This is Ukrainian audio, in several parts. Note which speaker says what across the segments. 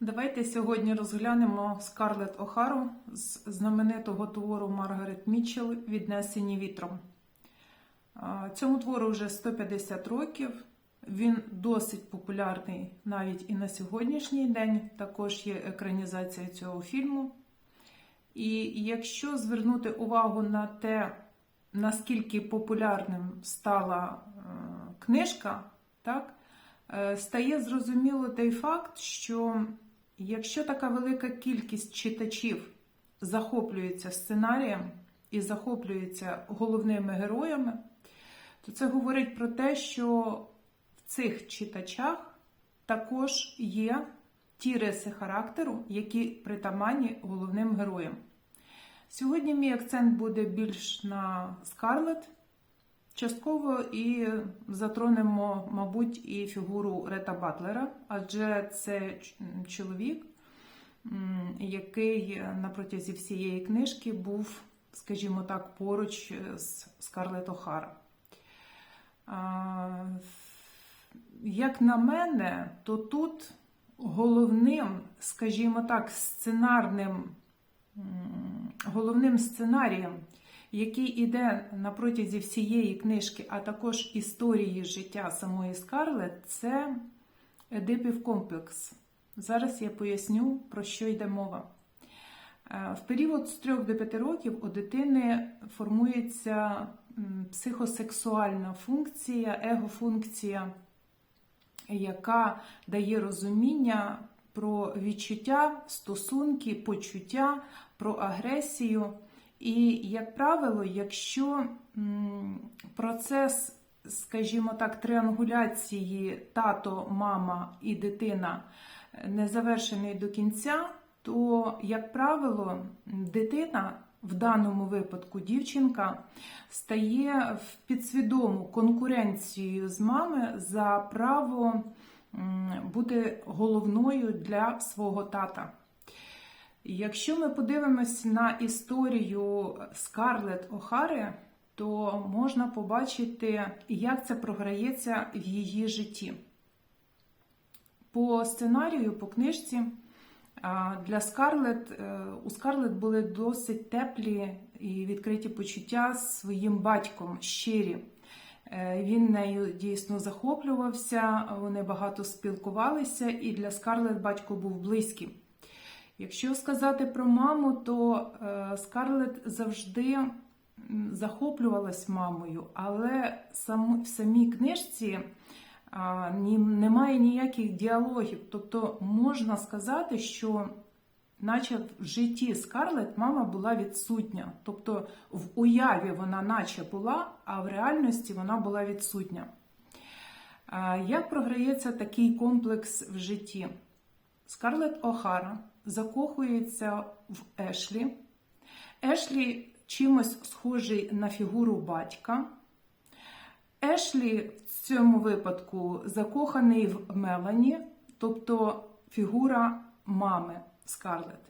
Speaker 1: Давайте сьогодні розглянемо Скарлет Охару з знаменитого твору Маргарет Мітчелл Віднесені вітром. Цьому твору вже 150 років. Він досить популярний навіть і на сьогоднішній день. Також є екранізація цього фільму. І якщо звернути увагу на те, наскільки популярним стала е, книжка, так, е, стає зрозуміло той факт, що якщо така велика кількість читачів захоплюється сценарієм і захоплюється головними героями, то це говорить про те, що в цих читачах також є ті риси характеру, які притаманні головним героям. Сьогодні мій акцент буде більш на Скарлет. Частково і затронемо, мабуть, і фігуру Рета Батлера, адже це чоловік, який на протязі всієї книжки був, скажімо так, поруч з Скарлет Охара. Як на мене, то тут головним, скажімо так, сценарним, головним сценарієм, який іде на протязі всієї книжки, а також історії життя самої Скарлет, це Едипів комплекс. Зараз я поясню, про що йде мова. В період з 3 до 5 років у дитини формується психосексуальна функція, егофункція, яка дає розуміння про відчуття, стосунки, почуття, про агресію. І, як правило, якщо процес, скажімо так, триангуляції тато, мама і дитина не завершений до кінця, то, як правило, дитина, в даному випадку дівчинка, стає в підсвідому конкуренцією з мами за право бути головною для свого тата. Якщо ми подивимось на історію Скарлет Охари, то можна побачити, як це програється в її житті. По сценарію, по книжці, для Скарлет у Скарлет були досить теплі і відкриті почуття з своїм батьком щирі. Він нею дійсно захоплювався, вони багато спілкувалися, і для Скарлет батько був близьким. Якщо сказати про маму, то Скарлет завжди захоплювалась мамою, але в самій книжці немає ніяких діалогів. Тобто можна сказати, що, наче в житті Скарлет мама була відсутня. Тобто в уяві вона наче була, а в реальності вона була відсутня. Як програється такий комплекс в житті? Скарлет Охара закохується в Ешлі. Ешлі чимось схожий на фігуру батька. Ешлі в цьому випадку закоханий в Мелані, тобто фігура мами Скарлет.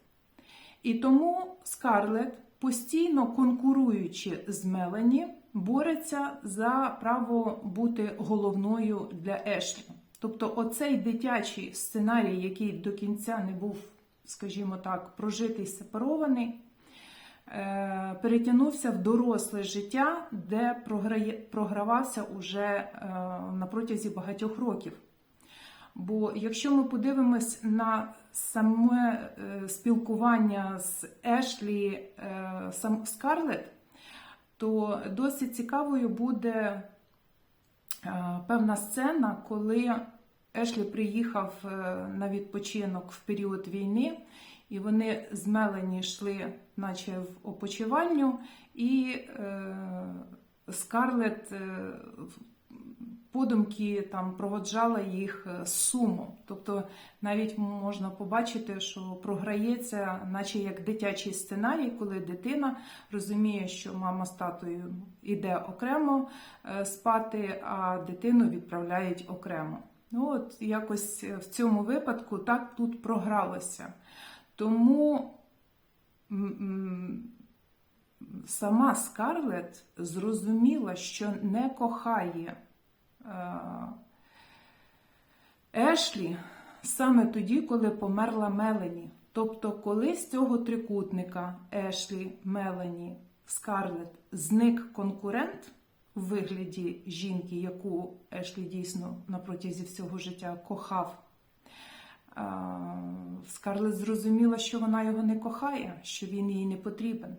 Speaker 1: І тому Скарлет, постійно конкуруючи з Мелані, бореться за право бути головною для Ешлі. Тобто, оцей дитячий сценарій, який до кінця не був, скажімо так, прожитий сепарований, перетягнувся в доросле життя, де програвався уже на протязі багатьох років. Бо якщо ми подивимось на саме спілкування з Ешлі Скарлет, то досить цікавою буде певна сцена, коли Ешлі приїхав на відпочинок в період війни, і вони з Мелані йшли, наче в опочивальню, і Скарлетт е, подумки там проводжала їх з сумом. Тобто навіть можна побачити, що програється, наче як дитячий сценарій, коли дитина розуміє, що мама з татою йде окремо спати, а дитину відправляють окремо. Ну, от якось в цьому випадку так тут програлося. Тому сама Скарлет зрозуміла, що не кохає Ешлі саме тоді, коли померла Мелані. Тобто, коли з цього трикутника Ешлі, Мелані, Скарлет зник конкурент у вигляді жінки, яку Ешлі дійсно на протязі всього життя кохав. Скарлет зрозуміла, що вона його не кохає, що він їй не потрібен.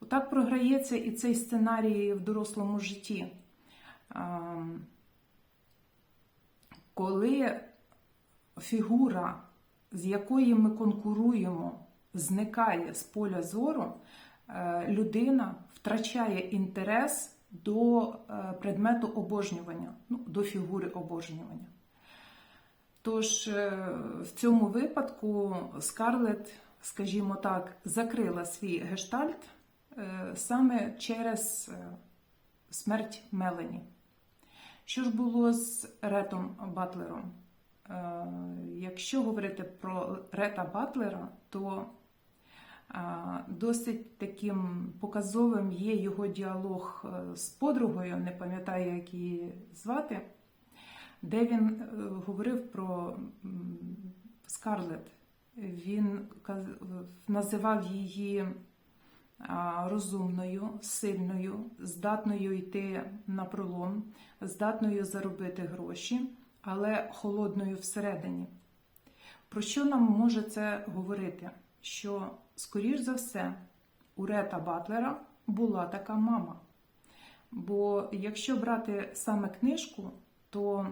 Speaker 1: Отак програється і цей сценарій в дорослому житті. Коли фігура, з якої ми конкуруємо, зникає з поля зору, е, людина втрачає інтерес до е, предмету обожнювання, ну, до фігури обожнювання. Тож е, в цьому випадку Скарлет, скажімо так, закрила свій гештальт саме через смерть Мелані. Що ж було з Ретом Батлером? Е, Якщо говорити про Рета Батлера, то е, досить таким показовим є його діалог е, з подругою, не пам'ятаю, як її звати, де він говорив про м, Скарлет. Він називав її розумною, сильною, здатною йти на пролом, здатною заробити гроші, але холодною всередині. Про що нам може це говорити? Що, скоріш за все, у Рета Батлера була така мама. Бо якщо брати саме книжку, то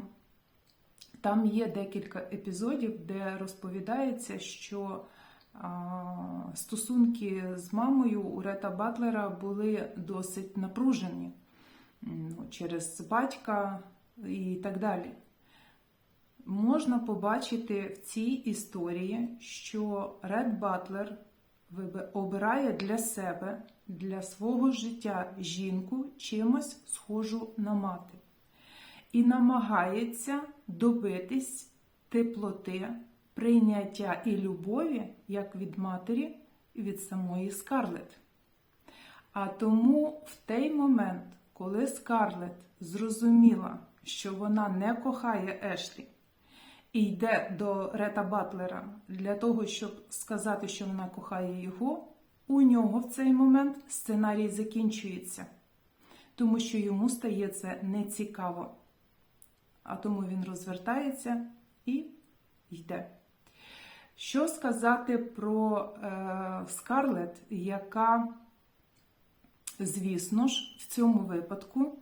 Speaker 1: там є декілька епізодів, де розповідається, що стосунки з мамою у Рета Батлера були досить напружені ну, через батька і так далі. Можна побачити в цій історії, що Ред Батлер обирає для себе, для свого життя жінку чимось схожу на мати і намагається добитись теплоти, прийняття і любові як від матері і від самої Скарлет. А тому в той момент, коли Скарлет зрозуміла, що вона не кохає Ешлі і йде до Рета Батлера для того, щоб сказати, що вона кохає його, у нього в цей момент сценарій закінчується, тому що йому стає це нецікаво. А тому він розвертається і йде. Що сказати про е, Скарлет, яка, звісно ж, в цьому випадку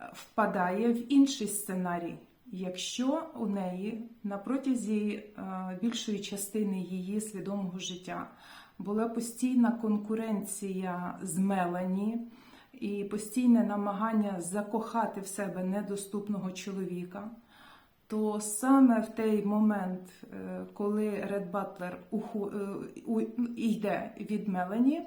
Speaker 1: е, впадає в інший сценарій. Якщо у неї на протязі е, більшої частини її свідомого життя була постійна конкуренція з Мелані і постійне намагання закохати в себе недоступного чоловіка, то саме в той момент, е, коли Ред Батлер е, йде від Мелані,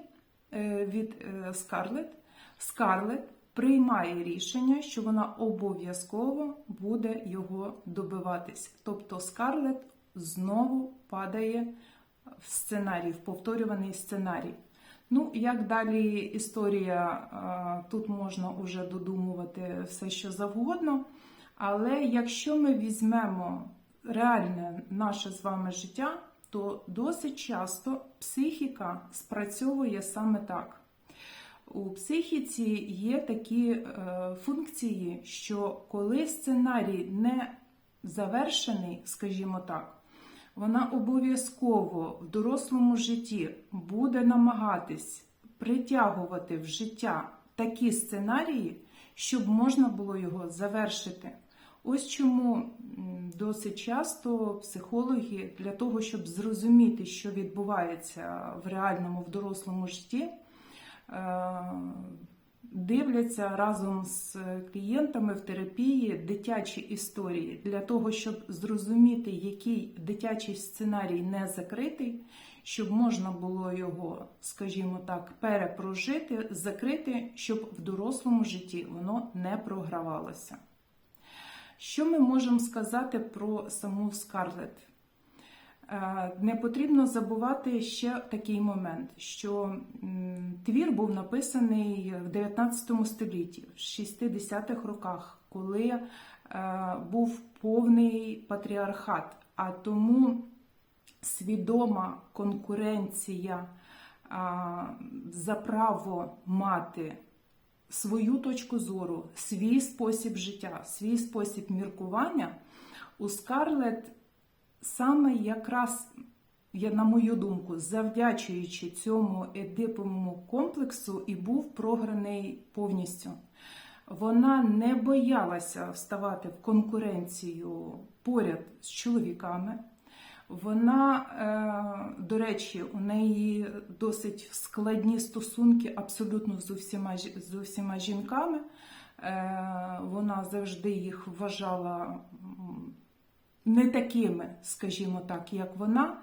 Speaker 1: е, від Скарлет, Скарлет приймає рішення, що вона обов'язково буде його добиватись. Тобто Скарлет знову падає в сценарій, в повторюваний сценарій. Ну, як далі історія, тут можна вже додумувати все, що завгодно. Але якщо ми візьмемо реальне наше з вами життя, то досить часто психіка спрацьовує саме так. У психіці є такі е, функції, що коли сценарій не завершений, скажімо так, вона обов'язково в дорослому житті буде намагатись притягувати в життя такі сценарії, щоб можна було його завершити. Ось чому досить часто психологи для того, щоб зрозуміти, що відбувається в реальному, в дорослому житті, е, дивляться разом з клієнтами в терапії дитячі історії для того, щоб зрозуміти, який дитячий сценарій не закритий, щоб можна було його, скажімо так, перепрожити, закрити, щоб в дорослому житті воно не програвалося. Що ми можемо сказати про саму Скарлет? Е, Не потрібно забувати ще такий момент, що твір був написаний в 19 столітті, в 60-х роках, коли е, був повний патріархат. а тому свідома конкуренція за право мати свою точку зору, свій спосіб життя, свій спосіб міркування у Скарлет саме якраз, я, на мою думку, завдячуючи цьому едиповому комплексу, і був програний повністю. Вона не боялася вставати в конкуренцію поряд з чоловіками. Вона, е, до речі, у неї досить складні стосунки абсолютно з усіма, з усіма жінками. Е, Вона завжди їх вважала не такими, скажімо так, як вона.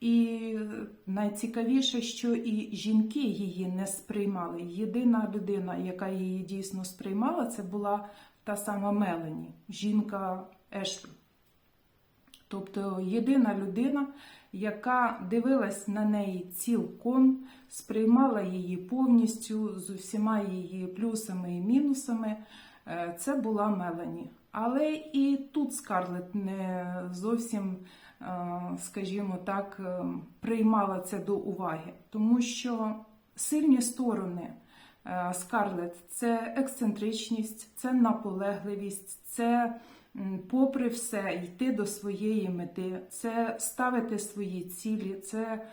Speaker 1: І найцікавіше, що і жінки її не сприймали. Єдина людина, яка її дійсно сприймала, це була та сама Мелані, жінка Ешлі. Тобто єдина людина, яка дивилась на неї цілком, сприймала її повністю з усіма її плюсами і мінусами, е, це була Мелані. Але і тут Скарлет не зовсім, е, скажімо так, е, приймала це до уваги, тому що сильні сторони е, Скарлет це ексцентричність, це наполегливість, це попри все йти до своєї мети, це ставити свої цілі, це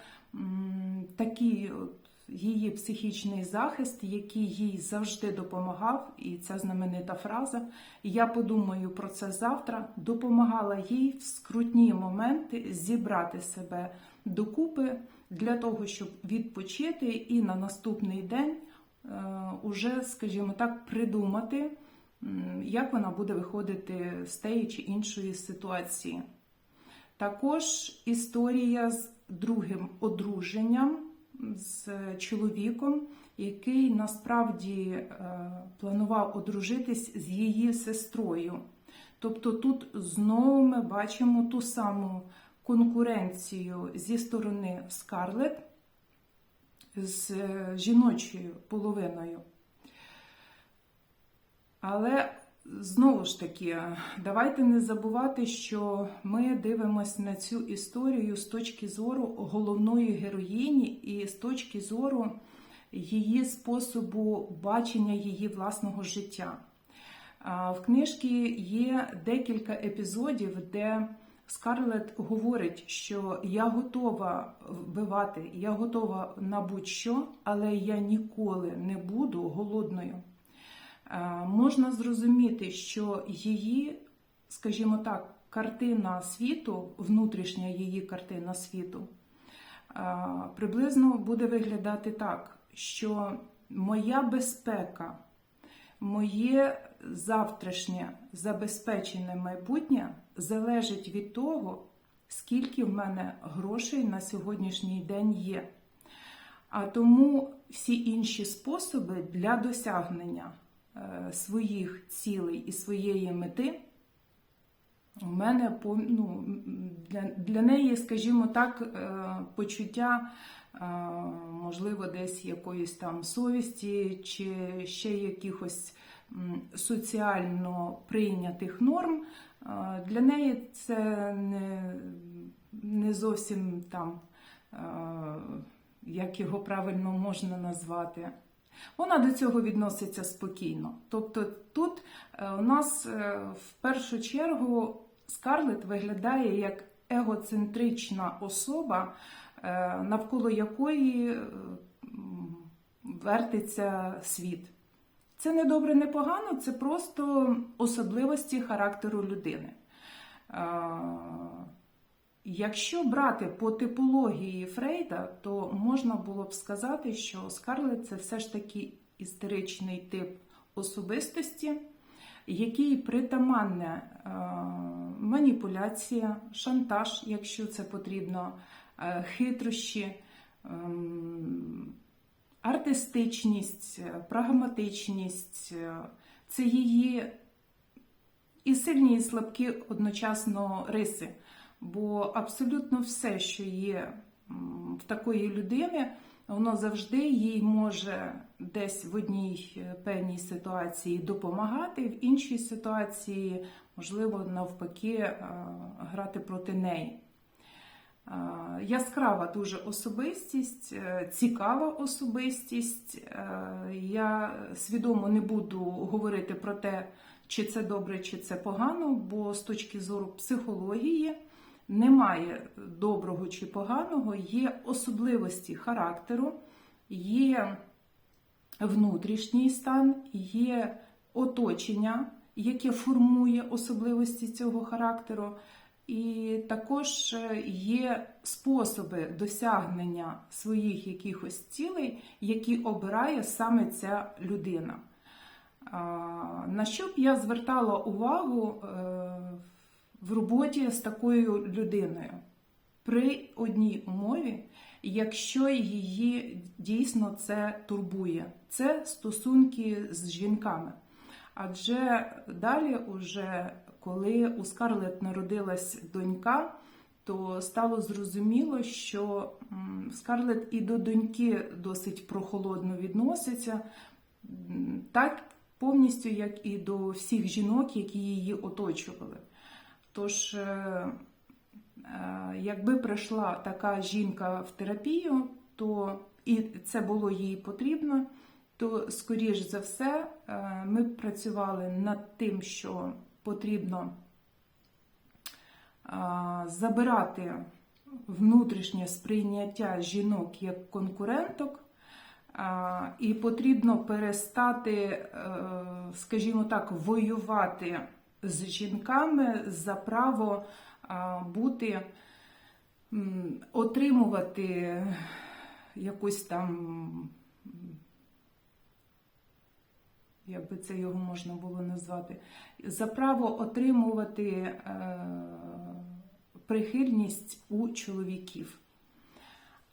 Speaker 1: такий от її психічний захист, який їй завжди допомагав, і ця знаменита фраза. Я подумаю про це завтра, допомагала їй в скрутні моменти зібрати себе докупи для того, щоб відпочити і на наступний день е, уже, скажімо так, придумати, як вона буде виходити з тієї чи іншої ситуації. Також історія з другим одруженням з чоловіком, який насправді е, планував одружитись з її сестрою. Тобто тут знову ми бачимо ту саму конкуренцію зі сторони Скарлет з е, жіночою половиною. Але знову ж таки, давайте не забувати, що ми дивимося на цю історію з точки зору головної героїні і з точки зору її способу бачення її власного життя. В книжці є декілька епізодів, де Скарлет говорить, що я готова вбивати, я готова на будь-що, але я ніколи не буду голодною. Е, Можна зрозуміти, що її, скажімо так, картина світу, внутрішня її картина світу, е, приблизно буде виглядати так, що моя безпека, моє завтрашнє забезпечене майбутнє залежить від того, скільки в мене грошей на сьогоднішній день є. А тому всі інші способи для досягнення своїх цілей і своєї мети у мене ну, для, для неї, скажімо так, е, почуття, е, можливо, десь якоїсь там совісті чи ще якихось соціально прийнятих норм. е, Для неї це не, не зовсім там, е, як його правильно можна назвати. Вона до цього відноситься спокійно. Тобто тут е, у нас е, в першу чергу Скарлет виглядає як егоцентрична особа, е, навколо якої вертиться світ. Це не добре, не погано, це просто особливості характеру людини. Якщо брати по типології Фрейда, то можна було б сказати, що Скарлет це все ж таки істеричний тип особистості, який притаманне е, маніпуляція, шантаж, якщо це потрібно, е, хитрощі, ем, артистичність, е, прагматичність, це її і сильні, і слабкі одночасно риси. Бо абсолютно все, що є в такої людини, воно завжди їй може десь в одній е, певній ситуації допомагати, в іншій ситуації, можливо, навпаки, е, грати проти неї. Е, Яскрава дуже особистість, цікава особистість. Я свідомо не буду говорити про те, чи це добре, чи це погано, бо з точки зору психології немає доброго чи поганого, є особливості характеру, є внутрішній стан, є оточення, яке формує особливості цього характеру. І також е, є способи досягнення своїх якихось цілей, які обирає саме ця людина. На що б я звертала увагу е, в роботі з такою людиною? При одній умові, якщо її дійсно це турбує, це стосунки з жінками. Адже далі, уже коли у Скарлет народилась донька, то стало зрозуміло, що Скарлет і до доньки досить прохолодно відноситься, так повністю, як і до всіх жінок, які її оточували. Тож, е, е, якби прийшла така жінка в терапію, то і це було їй потрібно, то, скоріш за все, е, ми б працювали над тим, що потрібно забирати внутрішнє сприйняття жінок як конкуренток, і потрібно перестати, скажімо так, воювати з жінками за право бути, отримувати якусь там. Як би це його можна було назвати, за право отримувати е, прихильність у чоловіків.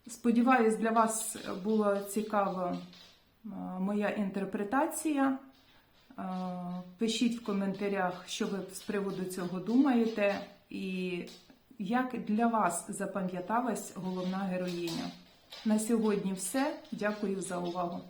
Speaker 1: Сподіваюсь, для вас була цікава е, моя інтерпретація. Е, Пишіть в коментарях, що ви з приводу цього думаєте, і як для вас запам'яталась головна героїня. На сьогодні все. Дякую за увагу.